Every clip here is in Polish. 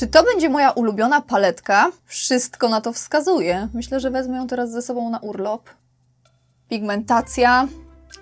Czy to będzie moja ulubiona paletka? Wszystko na to wskazuje. Myślę, że wezmę ją teraz ze sobą na urlop. Pigmentacja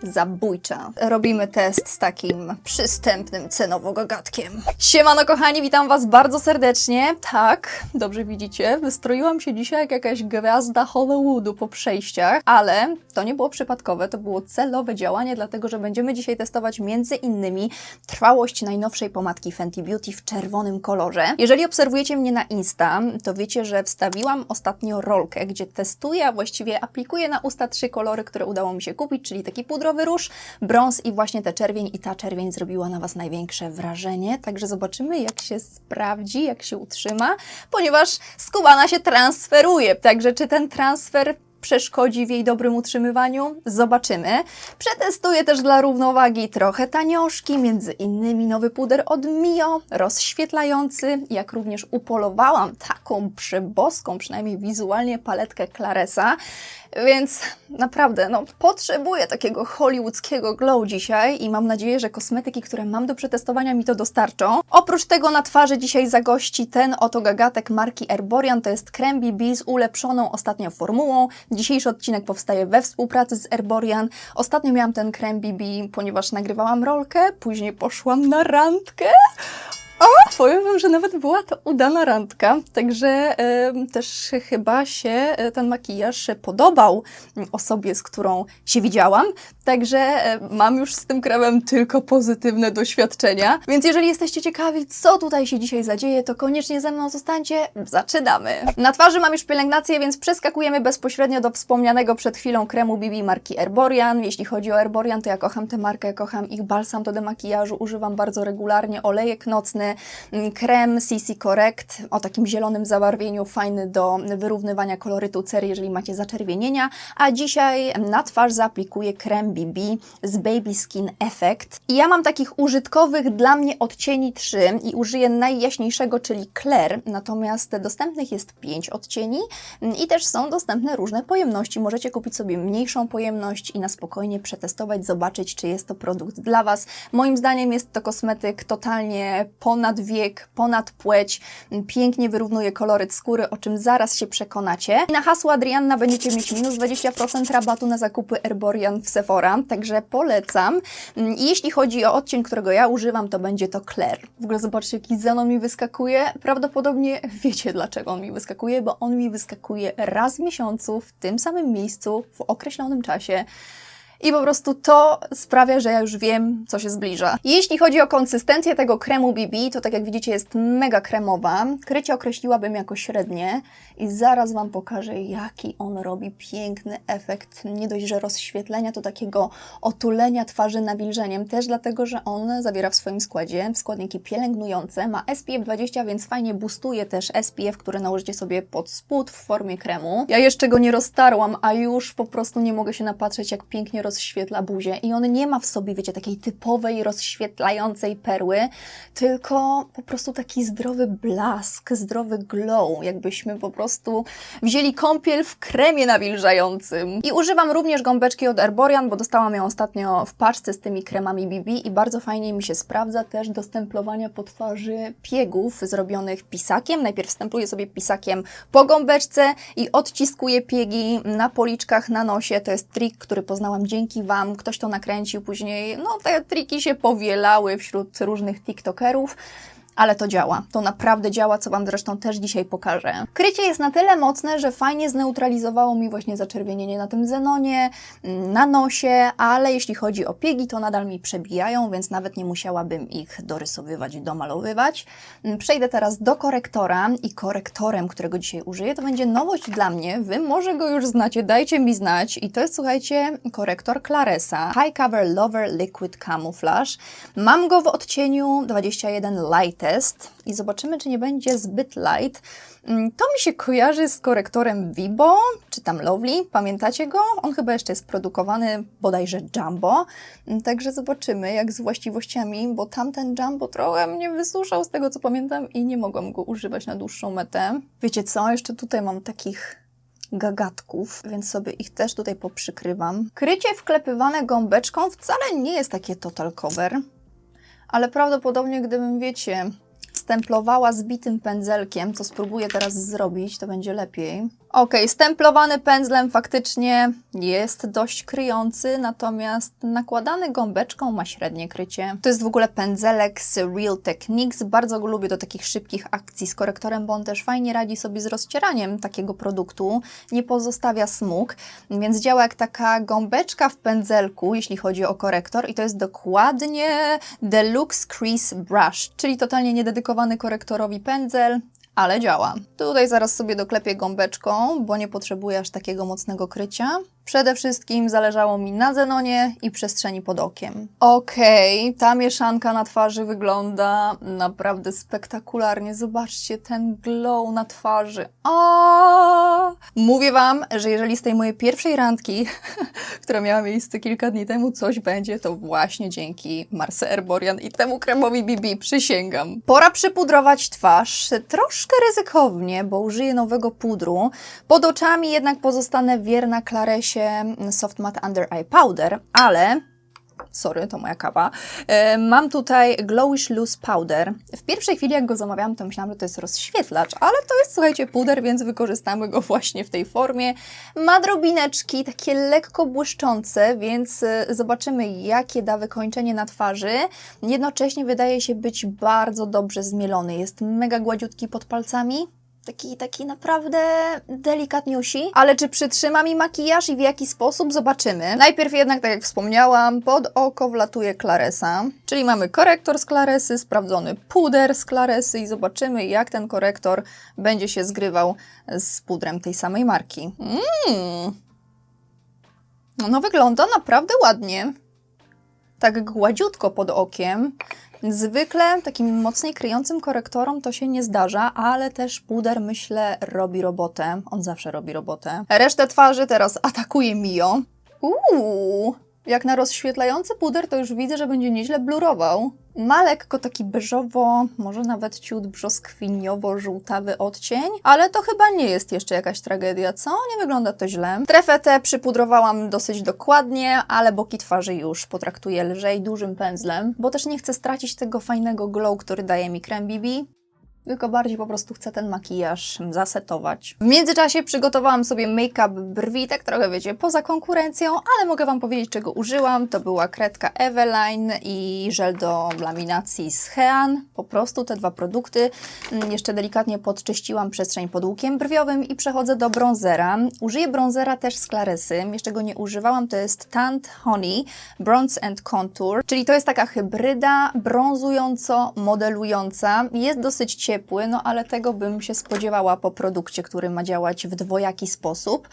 zabójcza. Robimy test z takim przystępnym cenowo gagatkiem. Siemano kochani, witam was bardzo serdecznie. Tak, dobrze widzicie, wystroiłam się dzisiaj jak jakaś gwiazda Hollywoodu po przejściach, ale to nie było przypadkowe, to było celowe działanie, dlatego że będziemy dzisiaj testować między innymi trwałość najnowszej pomadki Fenty Beauty w czerwonym kolorze. Jeżeli obserwujecie mnie na Insta, to wiecie, że wstawiłam ostatnio rolkę, gdzie testuję, a właściwie aplikuję na usta trzy kolory, które udało mi się kupić, czyli taki pudrowy róż, brąz i właśnie ta czerwień. I ta czerwień zrobiła na Was największe wrażenie, także zobaczymy, jak się sprawdzi, jak się utrzyma, ponieważ skubana się transferuje. Także czy ten transfer przeszkodzi w jej dobrym utrzymywaniu? Zobaczymy. Przetestuję też dla równowagi trochę tanioszki, między innymi nowy puder od Mio, rozświetlający, jak również upolowałam taką przeboską, przynajmniej wizualnie, paletkę Claresa, więc naprawdę, no, potrzebuję takiego hollywoodzkiego glow dzisiaj i mam nadzieję, że kosmetyki, które mam do przetestowania mi to dostarczą. Oprócz tego na twarzy dzisiaj zagości ten oto gagatek marki Erborian, to jest krem BB z ulepszoną ostatnio formułą. Dzisiejszy odcinek powstaje we współpracy z Erborian. Ostatnio miałam ten krem BB, ponieważ nagrywałam rolkę, później poszłam na randkę. O, powiem Wam, że nawet była to udana randka, także em, też chyba się e, ten makijaż podobał osobie, z którą się widziałam, także e, mam już z tym kremem tylko pozytywne doświadczenia. Więc jeżeli jesteście ciekawi, co tutaj się dzisiaj zadzieje, to koniecznie ze mną zostańcie, zaczynamy. Na twarzy mam już pielęgnację, więc przeskakujemy bezpośrednio do wspomnianego przed chwilą kremu BB marki Erborian. Jeśli chodzi o Erborian, to ja kocham tę markę, kocham ich balsam do demakijażu, używam bardzo regularnie, olejek nocny, mm, krem CC Correct o takim zielonym zabarwieniu, fajny do wyrównywania kolorytu cery, jeżeli macie zaczerwienienia, a dzisiaj na twarz zaaplikuję krem BB z Baby Skin Effect. I ja mam takich użytkowych dla mnie odcieni 3 i użyję najjaśniejszego, czyli Claire, natomiast dostępnych jest 5 odcieni mm, i też są dostępne różne pojemności. Możecie kupić sobie mniejszą pojemność i na spokojnie przetestować, zobaczyć, czy jest to produkt dla Was. Moim zdaniem jest to kosmetyk totalnie ponad wiek, ponad płeć, pięknie wyrównuje koloryt skóry, o czym zaraz się przekonacie. I na hasło Adrianna będziecie mieć minus 20% rabatu na zakupy Erborian w Sephora, także polecam. I jeśli chodzi o odcień, którego ja używam, to będzie to Claire. W ogóle zobaczcie, jaki zenon mi wyskakuje. Prawdopodobnie wiecie, dlaczego on mi wyskakuje, bo on mi wyskakuje raz w miesiącu, w tym samym miejscu, w określonym czasie. I po prostu to sprawia, że ja już wiem, co się zbliża. Jeśli chodzi o konsystencję tego kremu BB, to tak jak widzicie jest mega kremowa. Krycie określiłabym jako średnie i zaraz Wam pokażę, jaki on robi piękny efekt. Nie dość, że rozświetlenia, to takiego otulenia twarzy nawilżeniem. Też dlatego, że on zawiera w swoim składzie składniki pielęgnujące. Ma SPF 20, więc fajnie boostuje też SPF, który nałożycie sobie pod spód w formie kremu. Ja jeszcze go nie roztarłam, a już po prostu nie mogę się napatrzeć, jak pięknie rozświetla buzię. I on nie ma w sobie, wiecie, takiej typowej, rozświetlającej perły, tylko po prostu taki zdrowy blask, zdrowy glow, jakbyśmy po prostu wzięli kąpiel w kremie nawilżającym. I używam również gąbeczki od Erborian, bo dostałam ją ostatnio w paczce z tymi kremami BB i bardzo fajnie mi się sprawdza też do stemplowania po twarzy piegów zrobionych pisakiem. Najpierw stempluję sobie pisakiem po gąbeczce i odciskuję piegi na policzkach, na nosie. To jest trik, który poznałam dzięki Wam. Ktoś to nakręcił później. No, te triki się powielały wśród różnych TikTokerów ale to działa. To naprawdę działa, co Wam zresztą też dzisiaj pokażę. Krycie jest na tyle mocne, że fajnie zneutralizowało mi właśnie zaczerwienienie na tym zenonie, mm, na nosie, ale jeśli chodzi o piegi, to nadal mi przebijają, więc nawet nie musiałabym ich dorysowywać, domalowywać. Mm, Przejdę teraz do korektora i korektorem, którego dzisiaj użyję, to będzie nowość dla mnie. Wy może go już znacie, dajcie mi znać. I to jest, słuchajcie, korektor Claresa High Cover Lover Liquid Camouflage. Mam go w odcieniu 21 Light test i zobaczymy, czy nie będzie zbyt light. Mm, To mi się kojarzy z korektorem Vibo, czy tam Lovely. Pamiętacie go? On chyba jeszcze jest produkowany bodajże Jumbo. Mm, Także zobaczymy, jak z właściwościami, bo tamten Jumbo trochę mnie wysuszał z tego, co pamiętam i nie mogłam go używać na dłuższą metę. Wiecie co? Jeszcze tutaj mam takich gagatków, więc sobie ich też tutaj poprzykrywam. Krycie wklepywane gąbeczką wcale nie jest takie total cover, ale prawdopodobnie gdybym, wiecie, stemplowała zbitym pędzelkiem, co spróbuję teraz zrobić, to będzie lepiej. Ok, stemplowany pędzlem faktycznie jest dość kryjący, natomiast nakładany gąbeczką ma średnie krycie. To jest w ogóle pędzelek z Real Techniques. Bardzo go lubię do takich szybkich akcji z korektorem, bo on też fajnie radzi sobie z rozcieraniem takiego produktu. Nie pozostawia smug, więc działa jak taka gąbeczka w pędzelku, jeśli chodzi o korektor i to jest dokładnie Deluxe Crease Brush, czyli totalnie niededykowany korektorowi pędzel, ale działa. Tutaj zaraz sobie doklepię gąbeczką, bo nie potrzebuję aż takiego mocnego krycia. Przede wszystkim zależało mi na Zenonie i przestrzeni pod okiem. Okej, ta mieszanka na twarzy wygląda naprawdę spektakularnie. Zobaczcie ten glow na twarzy. A! Mówię Wam, że jeżeli z tej mojej pierwszej randki, która miała miejsce kilka dni temu, coś będzie, to właśnie dzięki Marse Erborian i temu kremowi BB, przysięgam. Pora przypudrować twarz, troszkę ryzykownie, bo użyję nowego pudru. Pod oczami jednak pozostanę wierna Soft Matte Under Eye Powder, ale sorry, to moja kawa. E, Mam tutaj Glowish Loose Powder. W pierwszej chwili, jak go zamawiałam, to myślałam, że to jest rozświetlacz, ale to jest, słuchajcie, puder, więc wykorzystamy go właśnie w tej formie. Ma drobineczki, takie lekko błyszczące, więc e, zobaczymy, jakie da wykończenie na twarzy. Jednocześnie wydaje się być bardzo dobrze zmielony. Jest mega gładziutki pod palcami. Taki, taki naprawdę delikatniusi. Ale czy przytrzyma mi makijaż i w jaki sposób? Zobaczymy. Najpierw jednak, tak jak wspomniałam, pod oko wlatuje Claresa. Czyli mamy korektor z Claresy, sprawdzony puder z Claresy i zobaczymy, jak ten korektor będzie się zgrywał z pudrem tej samej marki. Mmm. No wygląda naprawdę ładnie. Tak gładziutko pod okiem. Zwykle takim mocniej kryjącym korektorom to się nie zdarza, ale też puder myślę robi robotę. On zawsze robi robotę. Resztę twarzy teraz atakuje Mio. Uuu, jak na rozświetlający puder to już widzę, że będzie nieźle blurował. Ma lekko taki beżowo, może nawet ciut brzoskwiniowo-żółtawy odcień, ale to chyba nie jest jeszcze jakaś tragedia, co? Nie wygląda to źle. Trefę tę przypudrowałam dosyć dokładnie, ale boki twarzy już potraktuję lżej, dużym pędzlem, bo też nie chcę stracić tego fajnego glow, który daje mi krem BB tylko bardziej po prostu chcę ten makijaż zasetować. W międzyczasie przygotowałam sobie make-up brwi, tak trochę wiecie, poza konkurencją, ale mogę Wam powiedzieć, czego użyłam. To była kredka Eveline i żel do laminacji z Hean. Po prostu te dwa produkty. Mm, Jeszcze delikatnie podczyściłam przestrzeń pod łukiem brwiowym i przechodzę do bronzera. Użyję bronzera też z Clarysy. Jeszcze go nie używałam, to jest Tant Honey Bronze and Contour, czyli to jest taka hybryda brązująco-modelująca. Jest dosyć ciepły, no ale tego bym się spodziewała po produkcie, który ma działać w dwojaki sposób.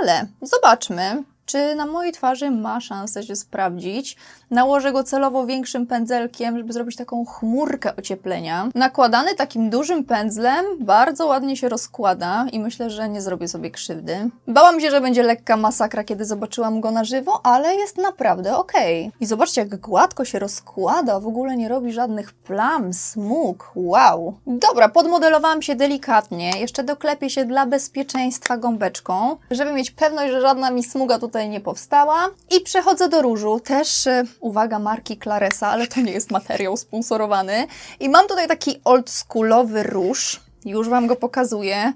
Ale zobaczmy, czy na mojej twarzy ma szansę się sprawdzić. Nałożę go celowo większym pędzelkiem, żeby zrobić taką chmurkę ocieplenia. Nakładany takim dużym pędzlem bardzo ładnie się rozkłada i myślę, że nie zrobię sobie krzywdy. Bałam się, że będzie lekka masakra, kiedy zobaczyłam go na żywo, ale jest naprawdę ok. I zobaczcie, jak gładko się rozkłada, w ogóle nie robi żadnych plam, smug. Wow. Dobra, podmodelowałam się delikatnie. Jeszcze doklepię się dla bezpieczeństwa gąbeczką, żeby mieć pewność, że żadna mi smuga tutaj nie powstała. I przechodzę do różu. Też y, uwaga, marki Claresa, ale to nie jest materiał sponsorowany. I mam tutaj taki oldschoolowy róż. Już Wam go pokazuję.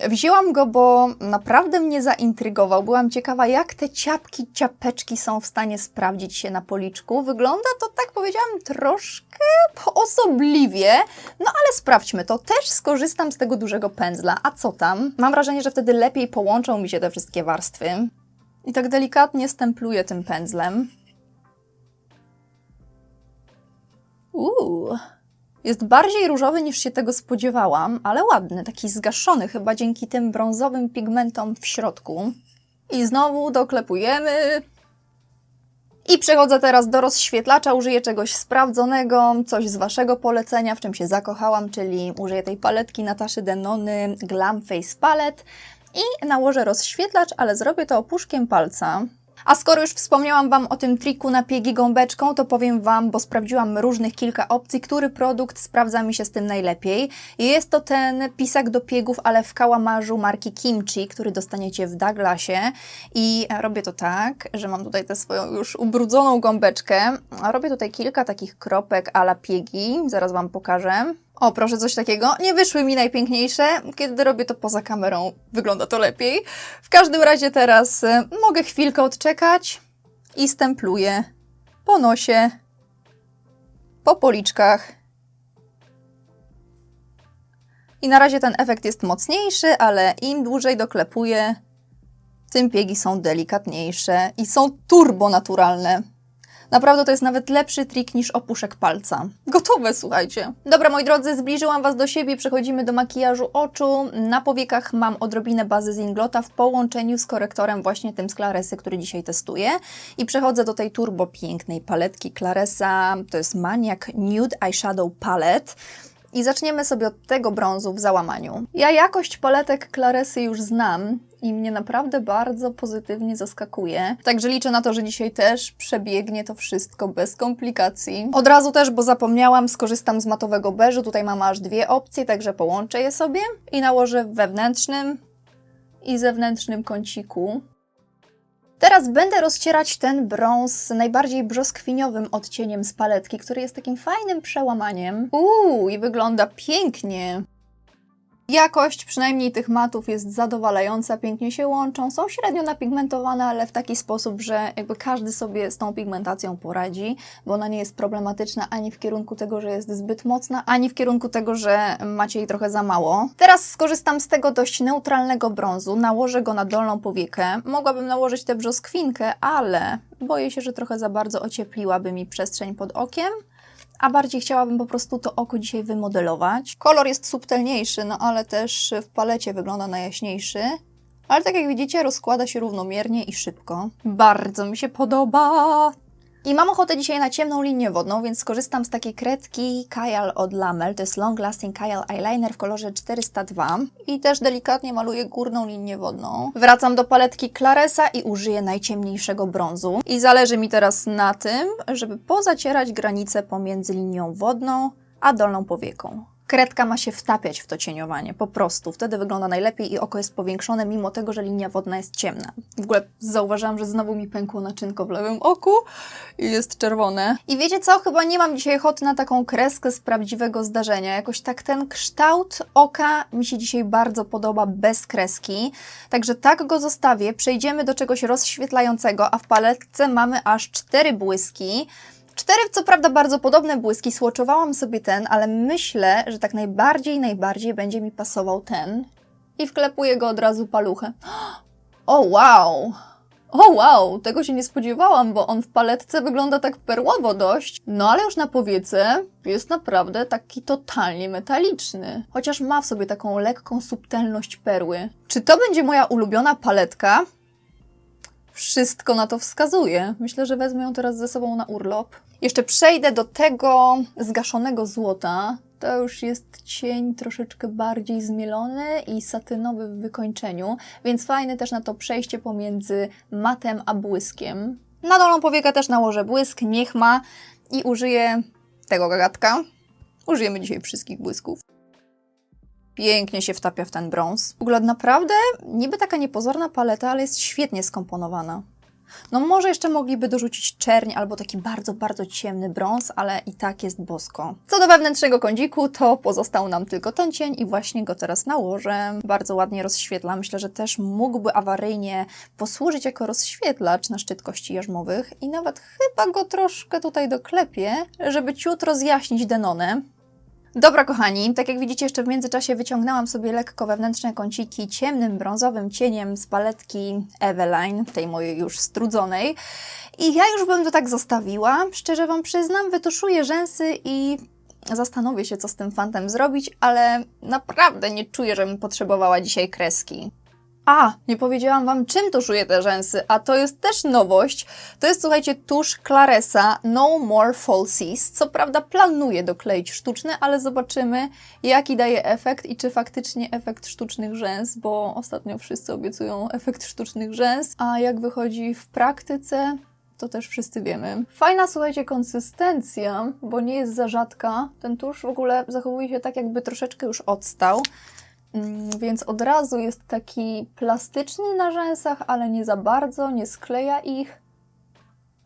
Wzięłam go, bo naprawdę mnie zaintrygował. Byłam ciekawa, jak te ciapki, ciapeczki są w stanie sprawdzić się na policzku. Wygląda to, tak powiedziałam, troszkę poosobliwie. No ale sprawdźmy to. Też skorzystam z tego dużego pędzla. A co tam? Mam wrażenie, że wtedy lepiej połączą mi się te wszystkie warstwy. I tak delikatnie stempluję tym pędzlem. Uuu. Jest bardziej różowy niż się tego spodziewałam, ale ładny, taki zgaszony chyba dzięki tym brązowym pigmentom w środku. I znowu doklepujemy. I przechodzę teraz do rozświetlacza, użyję czegoś sprawdzonego, coś z Waszego polecenia, w czym się zakochałam, czyli użyję tej paletki Nataszy Denony Glam Face Palette i nałożę rozświetlacz, ale zrobię to opuszkiem palca. A skoro już wspomniałam Wam o tym triku na piegi gąbeczką, to powiem Wam, bo sprawdziłam różnych kilka opcji, który produkt sprawdza mi się z tym najlepiej. Jest to ten pisak do piegów, ale w kałamarzu marki Kimchi, który dostaniecie w Douglasie. I robię to tak, że mam tutaj tę swoją już ubrudzoną gąbeczkę. Robię tutaj kilka takich kropek ala piegi, zaraz Wam pokażę. O, proszę, coś takiego. Nie wyszły mi najpiękniejsze. Kiedy robię to poza kamerą, wygląda to lepiej. W każdym razie teraz y, mogę chwilkę odczekać i stempluję po nosie, po policzkach. I na razie ten efekt jest mocniejszy, ale im dłużej doklepuję, tym piegi są delikatniejsze i są turbo naturalne. Naprawdę to jest nawet lepszy trik niż opuszek palca. Gotowe, słuchajcie. Dobra, moi drodzy, zbliżyłam Was do siebie, przechodzimy do makijażu oczu. Na powiekach mam odrobinę bazy z Inglota w połączeniu z korektorem właśnie tym z Claresy, który dzisiaj testuję. I przechodzę do tej turbo pięknej paletki Claresa, to jest Maniac Nude Eyeshadow Palette. I zaczniemy sobie od tego brązu w załamaniu. Ja jakość paletek Claresy już znam i mnie naprawdę bardzo pozytywnie zaskakuje. Także liczę na to, że dzisiaj też przebiegnie to wszystko bez komplikacji. Od razu też, bo zapomniałam, skorzystam z matowego beżu. Tutaj mam aż dwie opcje, także połączę je sobie i nałożę w wewnętrznym i zewnętrznym kąciku. Teraz będę rozcierać ten brąz najbardziej brzoskwiniowym odcieniem z paletki, który jest takim fajnym przełamaniem. Uuu, i wygląda pięknie. Jakość przynajmniej tych matów jest zadowalająca, pięknie się łączą, są średnio napigmentowane, ale w taki sposób, że jakby każdy sobie z tą pigmentacją poradzi, bo ona nie jest problematyczna ani w kierunku tego, że jest zbyt mocna, ani w kierunku tego, że macie jej trochę za mało. Teraz skorzystam z tego dość neutralnego brązu, nałożę go na dolną powiekę. Mogłabym nałożyć tę brzoskwinkę, ale boję się, że trochę za bardzo ociepliłaby mi przestrzeń pod okiem a bardziej chciałabym po prostu to oko dzisiaj wymodelować. Kolor jest subtelniejszy, no ale też w palecie wygląda najjaśniejszy. Ale tak jak widzicie, rozkłada się równomiernie i szybko. Bardzo mi się podoba. I mam ochotę dzisiaj na ciemną linię wodną, więc skorzystam z takiej kredki Kajal od Lamel. To jest Long Lasting Kajal Eyeliner w kolorze 402. I też delikatnie maluję górną linię wodną. Wracam do paletki Claresa i użyję najciemniejszego brązu. I zależy mi teraz na tym, żeby pozacierać granicę pomiędzy linią wodną a dolną powieką. Kredka ma się wtapiać w to cieniowanie, po prostu. Wtedy wygląda najlepiej i oko jest powiększone, mimo tego, że linia wodna jest ciemna. W ogóle zauważyłam, że znowu mi pękło naczynko w lewym oku i jest czerwone. I wiecie co? Chyba nie mam dzisiaj ochoty na taką kreskę z prawdziwego zdarzenia. Jakoś tak ten kształt oka mi się dzisiaj bardzo podoba bez kreski. Także tak go zostawię. Przejdziemy do czegoś rozświetlającego, a w paletce mamy aż cztery błyski. Cztery, co prawda, bardzo podobne błyski. Słoczowałam sobie ten, ale myślę, że tak najbardziej, najbardziej będzie mi pasował ten. I wklepuję go od razu paluchem. O wow! O wow! Tego się nie spodziewałam, bo on w paletce wygląda tak perłowo dość. No ale już na powiece jest naprawdę taki totalnie metaliczny. Chociaż ma w sobie taką lekką subtelność perły. Czy to będzie moja ulubiona paletka? Wszystko na to wskazuje. Myślę, że wezmę ją teraz ze sobą na urlop. Jeszcze przejdę do tego zgaszonego złota. To już jest cień troszeczkę bardziej zmielony i satynowy w wykończeniu, więc fajne też na to przejście pomiędzy matem a błyskiem. Na dolną powiekę też nałożę błysk, niech ma i użyję tego gagatka. Użyjemy dzisiaj wszystkich błysków. Pięknie się wtapia w ten brąz. W ogóle naprawdę niby taka niepozorna paleta, ale jest świetnie skomponowana. No może jeszcze mogliby dorzucić czerń albo taki bardzo, bardzo ciemny brąz, ale i tak jest bosko. Co do wewnętrznego kądziku, to pozostał nam tylko ten cień i właśnie go teraz nałożę. Bardzo ładnie rozświetla. Myślę, że też mógłby awaryjnie posłużyć jako rozświetlacz na szczyt kości jarzmowych i nawet chyba go troszkę tutaj doklepię, żeby ciut rozjaśnić denonę. Dobra, kochani, tak jak widzicie, jeszcze w międzyczasie wyciągnęłam sobie lekko wewnętrzne kąciki ciemnym, brązowym cieniem z paletki Eveline, tej mojej już strudzonej. I ja już bym to tak zostawiła. Szczerze Wam przyznam, wytuszuję rzęsy i zastanowię się, co z tym fantem zrobić, ale naprawdę nie czuję, żebym potrzebowała dzisiaj kreski. A, nie powiedziałam Wam, czym tuszuję te rzęsy, a to jest też nowość. To jest, słuchajcie, tusz Claresa No More Falsies. Co prawda planuję dokleić sztuczny, ale zobaczymy, jaki daje efekt i czy faktycznie efekt sztucznych rzęs, bo ostatnio wszyscy obiecują efekt sztucznych rzęs, a jak wychodzi w praktyce, to też wszyscy wiemy. Fajna, słuchajcie, konsystencja, bo nie jest za rzadka. Ten tusz w ogóle zachowuje się tak, jakby troszeczkę już odstał. Mm, Więc od razu jest taki plastyczny na rzęsach, ale nie za bardzo, nie skleja ich.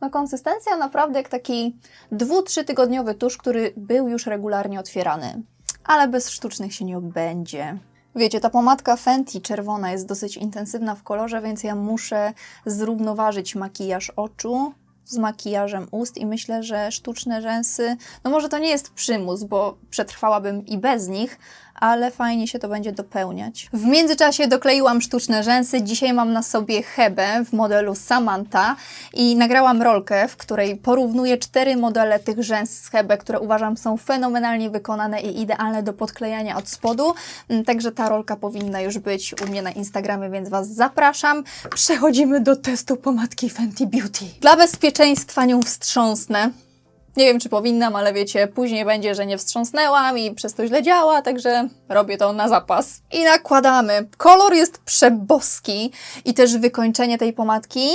No konsystencja naprawdę jak taki dwu, trzy tygodniowy tusz, który był już regularnie otwierany. ale bez sztucznych się nie obędzie. Wiecie, ta pomadka Fenty czerwona jest dosyć intensywna w kolorze, więc ja muszę zrównoważyć makijaż oczu z makijażem ust i myślę, że sztuczne rzęsy, no może to nie jest przymus, bo przetrwałabym i bez nich, ale fajnie się to będzie dopełniać. W międzyczasie dokleiłam sztuczne rzęsy. Dzisiaj mam na sobie Hebę w modelu Samantha i nagrałam rolkę, w której porównuję cztery modele tych rzęs z Hebe, które uważam są fenomenalnie wykonane i idealne do podklejania od spodu. Mm, Także ta rolka powinna już być u mnie na Instagramie, więc Was zapraszam. Przechodzimy do testu pomadki Fenty Beauty. Dla bezpieczeństwa nią wstrząsnę. Nie wiem, czy powinnam, ale wiecie, później będzie, że nie wstrząsnęłam i przez to źle działa, także robię to na zapas. I nakładamy. Kolor jest przeboski i też wykończenie tej pomadki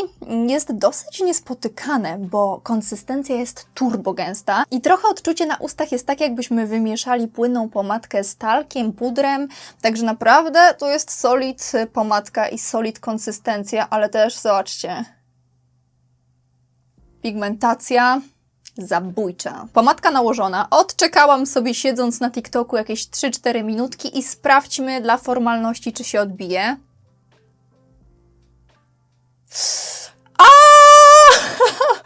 jest dosyć niespotykane, bo konsystencja jest turbo gęsta i trochę odczucie na ustach jest tak, jakbyśmy wymieszali płynną pomadkę z talkiem, pudrem, także naprawdę to jest solid pomadka i solid konsystencja, ale też zobaczcie, pigmentacja zabójcza. Pomadka nałożona. Odczekałam sobie siedząc na TikToku jakieś 3-4 minutki i sprawdźmy dla formalności, czy się odbije. A!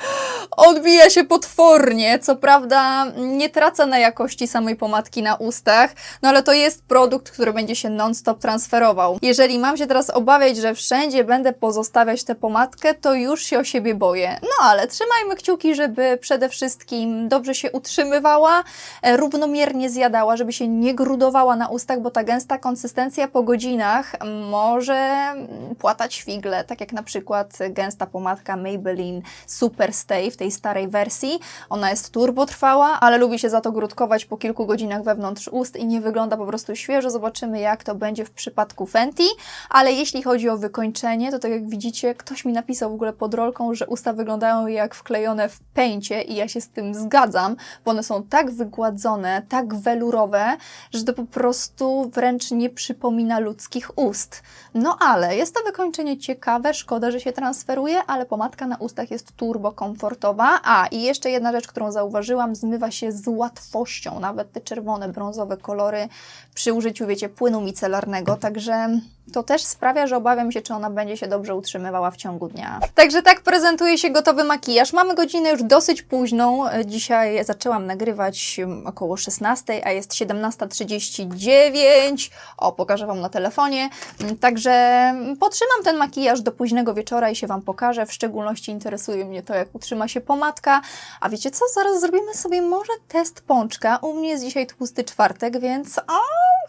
Odbija się potwornie. Co prawda nie tracę na jakości samej pomadki na ustach, no ale to jest produkt, który będzie się non-stop transferował. Jeżeli mam się teraz obawiać, że wszędzie będę pozostawiać tę pomadkę, to już się o siebie boję. No ale trzymajmy kciuki, żeby przede wszystkim dobrze się utrzymywała, e, równomiernie zjadała, żeby się nie grudowała na ustach, bo ta gęsta konsystencja po godzinach może płatać figle, tak jak na przykład gęsta pomadka Maybelline Super Stay w tej starej wersji. Ona jest turbotrwała, ale lubi się za to grudkować po kilku godzinach wewnątrz ust i nie wygląda po prostu świeżo. Zobaczymy, jak to będzie w przypadku Fenty. Ale jeśli chodzi o wykończenie, to tak jak widzicie, ktoś mi napisał w ogóle pod rolką, że usta wyglądają jak wklejone w pęcie i ja się z tym zgadzam, bo one są tak wygładzone, tak welurowe, że to po prostu wręcz nie przypomina ludzkich ust. No ale jest to wykończenie ciekawe, szkoda, że się transferuje, ale pomadka na ustach jest turbo komfortowa. A i jeszcze jedna rzecz, którą zauważyłam, zmywa się z łatwością, nawet te czerwone, brązowe kolory przy użyciu, wiecie, płynu micelarnego, także to też sprawia, że obawiam się, czy ona będzie się dobrze utrzymywała w ciągu dnia. Także tak prezentuje się gotowy makijaż. Mamy godzinę już dosyć późną. Dzisiaj zaczęłam nagrywać um, około 16, a jest 17.39. O, pokażę Wam na telefonie. Mm, Także potrzymam ten makijaż do późnego wieczora i się Wam pokażę. W szczególności interesuje mnie to, jak utrzyma się pomadka. A wiecie co? Zaraz zrobimy sobie może test pączka. U mnie jest dzisiaj tłusty czwartek, więc o,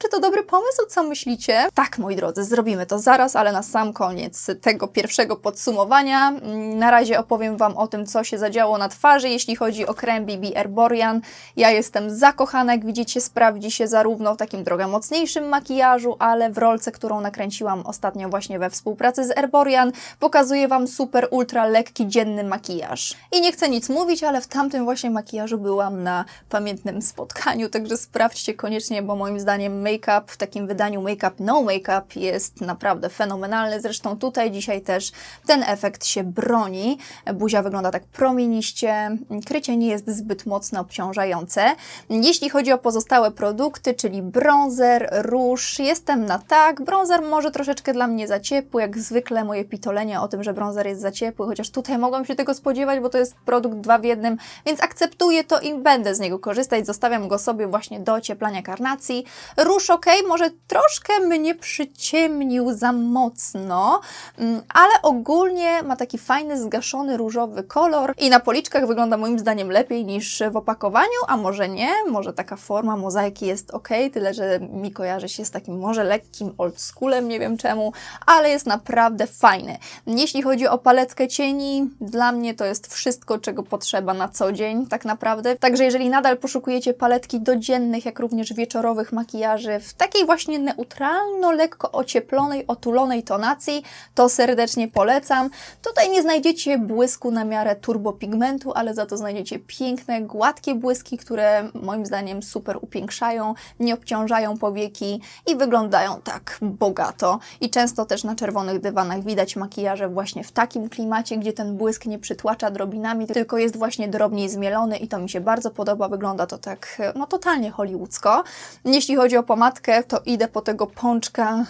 czy to dobry pomysł? Co myślicie? Tak, moi drodzy, zrobimy to zaraz, ale na sam koniec tego pierwszego podsumowania. Na razie opowiem Wam o tym, co się zadziało na twarzy, jeśli chodzi o krem BB Herborian. Ja jestem zakochana, jak widzicie, sprawdzi się zarówno w takim trochę mocniejszym makijażu, ale w rolce, którą nakręciłam ostatnio właśnie we współpracy z Herborian, pokazuję Wam super ultra lekki, dzienny makijaż. I nie chcę nic mówić, ale w tamtym właśnie makijażu byłam na pamiętnym spotkaniu, także sprawdźcie koniecznie, bo moim zdaniem make-up w takim wydaniu make-up no make-up jest naprawdę fenomenalny. Zresztą tutaj dzisiaj też ten efekt się broni. Buzia wygląda tak promieniście, krycie nie jest zbyt mocno obciążające. Jeśli chodzi o pozostałe produkty, czyli bronzer, róż, jestem na tak. Bronzer może troszeczkę dla mnie za ciepły, jak zwykle moje pitolenie o tym, że bronzer jest za ciepły, chociaż tutaj mogłam się tego spodziewać, bo to jest produkt dwa w jednym, więc akceptuję to i będę z niego korzystać. Zostawiam go sobie właśnie do ocieplania karnacji. Róż ok, może troszkę mnie przyciemnił za mocno, mm, ale ogólnie ma taki fajny, zgaszony różowy kolor i na policzkach wygląda moim zdaniem lepiej niż w opakowaniu, a może nie, może taka forma mozaiki jest ok, tyle że mi kojarzy się z takim może lekkim oldschoolem, nie wiem czemu, ale jest naprawdę fajny. Jeśli chodzi o paletkę cieni, dla mnie to jest wszystko, czego potrzeba na co dzień, tak naprawdę. Także jeżeli nadal poszukujecie paletki do dziennych, jak również wieczorowych makijaży w takiej właśnie neutralno, lekko ocieplonej, otulonej tonacji, to serdecznie polecam. Tutaj nie znajdziecie błysku na miarę turbopigmentu, ale za to znajdziecie piękne, gładkie błyski, które moim zdaniem super upiększają, nie obciążają powieki i wyglądają tak bogato. I często też na czerwonych dywanach widać makijaże właśnie w takim klimacie, gdzie ten błysk nie przytłacza drobinami, tylko jest właśnie drobniej zmielony i to mi się bardzo podoba. Wygląda to tak, no totalnie hollywoodzko. Jeśli chodzi o pomadkę, to idę po tego pączka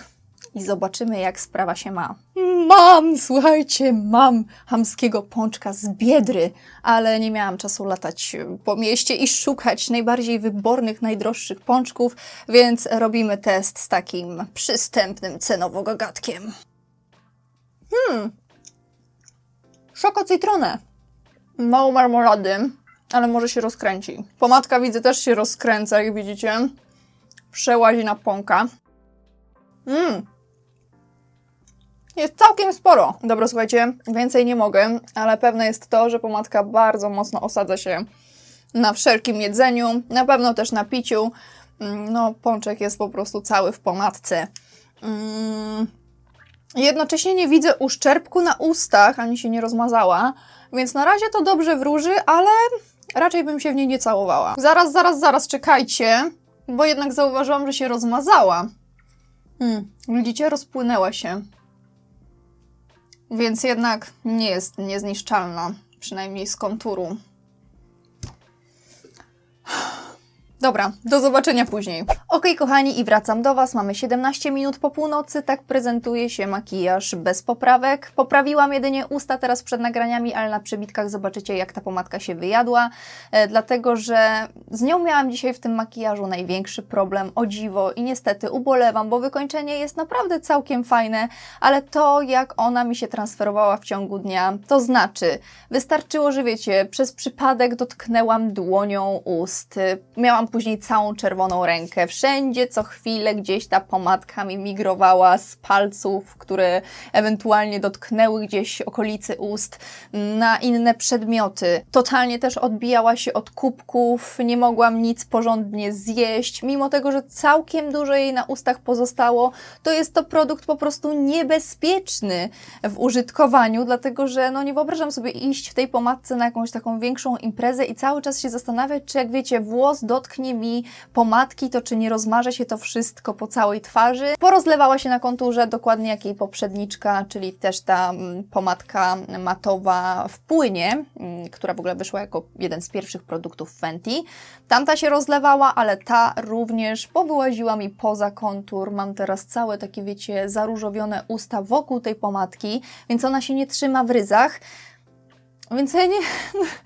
i zobaczymy, jak sprawa się ma. Mam, słuchajcie, mam hamskiego pączka z biedry, ale nie miałam czasu latać po mieście i szukać najbardziej wybornych, najdroższych pączków, więc robimy test z takim przystępnym cenowo gagatkiem. Hmm. Szoko cytronę. Mało marmolady, ale może się rozkręci. Pomadka widzę też się rozkręca, jak widzicie. Przełazi na pąka. Mmm. Jest całkiem sporo. Dobra, słuchajcie, więcej nie mogę, ale pewne jest to, że pomadka bardzo mocno osadza się na wszelkim jedzeniu, na pewno też na piciu. Mm, No, pączek jest po prostu cały w pomadce. Mm. Jednocześnie nie widzę uszczerbku na ustach, ani się nie rozmazała, więc na razie to dobrze wróży, ale raczej bym się w niej nie całowała. Zaraz, zaraz, zaraz, czekajcie, bo jednak zauważyłam, że się rozmazała. Hmm, widzicie, rozpłynęła się. Więc jednak nie jest niezniszczalna, przynajmniej z konturu. Dobra, do zobaczenia później. Ok, kochani, i wracam do Was. Mamy 17 minut po północy, tak prezentuje się makijaż bez poprawek. Poprawiłam jedynie usta teraz przed nagraniami, ale na przebitkach zobaczycie, jak ta pomadka się wyjadła, e, dlatego że z nią miałam dzisiaj w tym makijażu największy problem, o dziwo, i niestety ubolewam, bo wykończenie jest naprawdę całkiem fajne, ale to, jak ona mi się transferowała w ciągu dnia, to znaczy, wystarczyło, że wiecie, przez przypadek dotknęłam dłonią ust, miałam później całą czerwoną rękę. Wszędzie co chwilę gdzieś ta pomadka mi migrowała z palców, które ewentualnie dotknęły gdzieś okolicy ust, na inne przedmioty. Totalnie też odbijała się od kubków, nie mogłam nic porządnie zjeść, mimo tego, że całkiem dużo jej na ustach pozostało, to jest to produkt po prostu niebezpieczny w użytkowaniu, dlatego że no nie wyobrażam sobie iść w tej pomadce na jakąś taką większą imprezę i cały czas się zastanawiać, czy jak wiecie, włos dotknie mi pomadki, to czy nie rozmarze się to wszystko po całej twarzy. Porozlewała się na konturze, dokładnie jak jej poprzedniczka, czyli też ta mm, pomadka matowa w płynie, mm, która w ogóle wyszła jako jeden z pierwszych produktów Fenty. Tamta się rozlewała, ale ta również powyłaziła mi poza kontur. Mam teraz całe takie, wiecie, zaróżowione usta wokół tej pomadki, więc ona się nie trzyma w ryzach. Więc ja nie.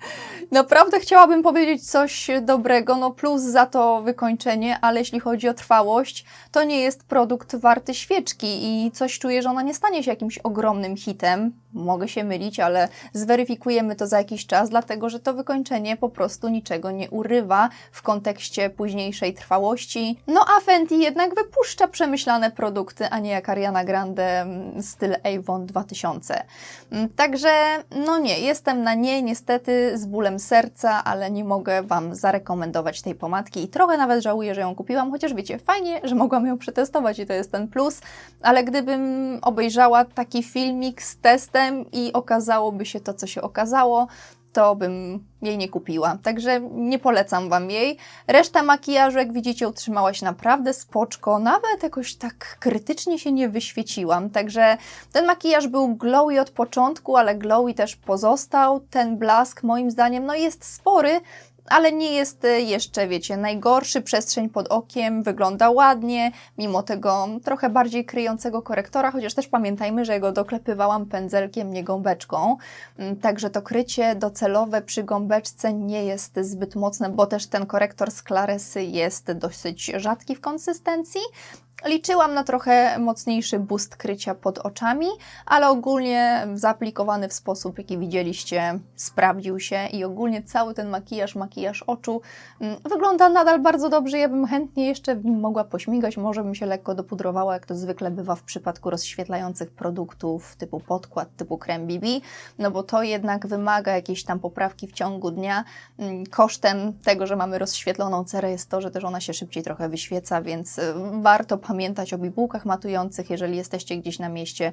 Naprawdę chciałabym powiedzieć coś dobrego, no plus za to wykończenie, ale jeśli chodzi o trwałość, to nie jest produkt warty świeczki i coś czuję, że ona nie stanie się jakimś ogromnym hitem. Mogę się mylić, ale zweryfikujemy to za jakiś czas, dlatego że to wykończenie po prostu niczego nie urywa w kontekście późniejszej trwałości. No a Fenty jednak wypuszcza przemyślane produkty, a nie jak Ariana Grande mm, styl Avon 2000. Mm, Także, no nie, jestem na nie, niestety z bólem serca, ale nie mogę Wam zarekomendować tej pomadki i trochę nawet żałuję, że ją kupiłam, chociaż wiecie, fajnie, że mogłam ją przetestować i to jest ten plus, ale gdybym obejrzała taki filmik z testem i okazałoby się to, co się okazało, to bym jej nie kupiła. Także nie polecam Wam jej. Reszta makijażu, jak widzicie, utrzymała się naprawdę spoczko. Nawet jakoś tak krytycznie się nie wyświeciłam. Także ten makijaż był glowy od początku, ale glowy też pozostał. Ten blask moim zdaniem no jest spory, ale nie jest e, jeszcze, wiecie, najgorszy. Przestrzeń pod okiem wygląda ładnie, mimo tego trochę bardziej kryjącego korektora, chociaż też pamiętajmy, że go doklepywałam pędzelkiem, nie gąbeczką. Mm, Także to krycie docelowe przy gąbeczce nie jest zbyt mocne, bo też ten korektor z Claresy jest dosyć rzadki w konsystencji. Liczyłam na trochę mocniejszy boost krycia pod oczami, ale ogólnie zaaplikowany w sposób, jaki widzieliście, sprawdził się i ogólnie cały ten makijaż, makijaż oczu mm, wygląda nadal bardzo dobrze. Ja bym chętnie jeszcze w nim mogła pośmigać, może bym się lekko dopudrowała, jak to zwykle bywa w przypadku rozświetlających produktów typu podkład, typu krem BB, no bo to jednak wymaga jakiejś tam poprawki w ciągu dnia. Mm, Kosztem tego, że mamy rozświetloną cerę jest to, że też ona się szybciej trochę wyświeca, więc y, warto pamiętać o bibułkach matujących, jeżeli jesteście gdzieś na mieście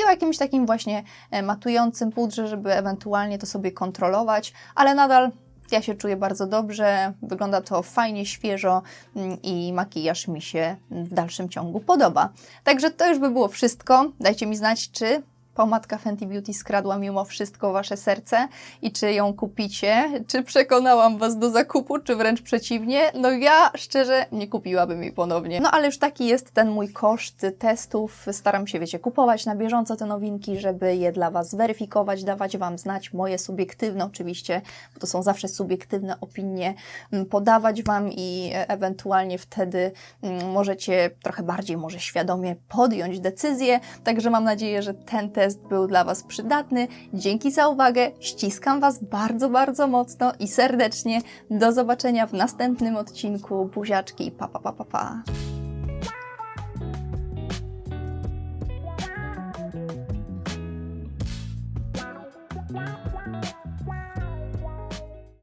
i o jakimś takim właśnie e, matującym pudrze, żeby ewentualnie to sobie kontrolować, ale nadal Ja się czuję bardzo dobrze, wygląda to fajnie, świeżo mm, i makijaż mi się w dalszym ciągu podoba. Także to już by było wszystko. Dajcie mi znać, czy pomadka Fenty Beauty skradła mimo wszystko Wasze serce i czy ją kupicie, czy przekonałam Was do zakupu, czy wręcz przeciwnie. No ja szczerze nie kupiłabym jej ponownie. No ale już taki jest ten mój koszt testów. Staram się, wiecie, kupować na bieżąco te nowinki, żeby je dla Was weryfikować, dawać Wam znać moje subiektywne oczywiście, bo to są zawsze subiektywne opinie, m, podawać Wam i ewentualnie wtedy mm, możecie trochę bardziej, może świadomie podjąć decyzję. Także mam nadzieję, że ten test był dla Was przydatny. Dzięki za uwagę. Ściskam Was bardzo, bardzo mocno i serdecznie. Do zobaczenia w następnym odcinku. Buziaczki. Pa, pa, pa, pa, pa.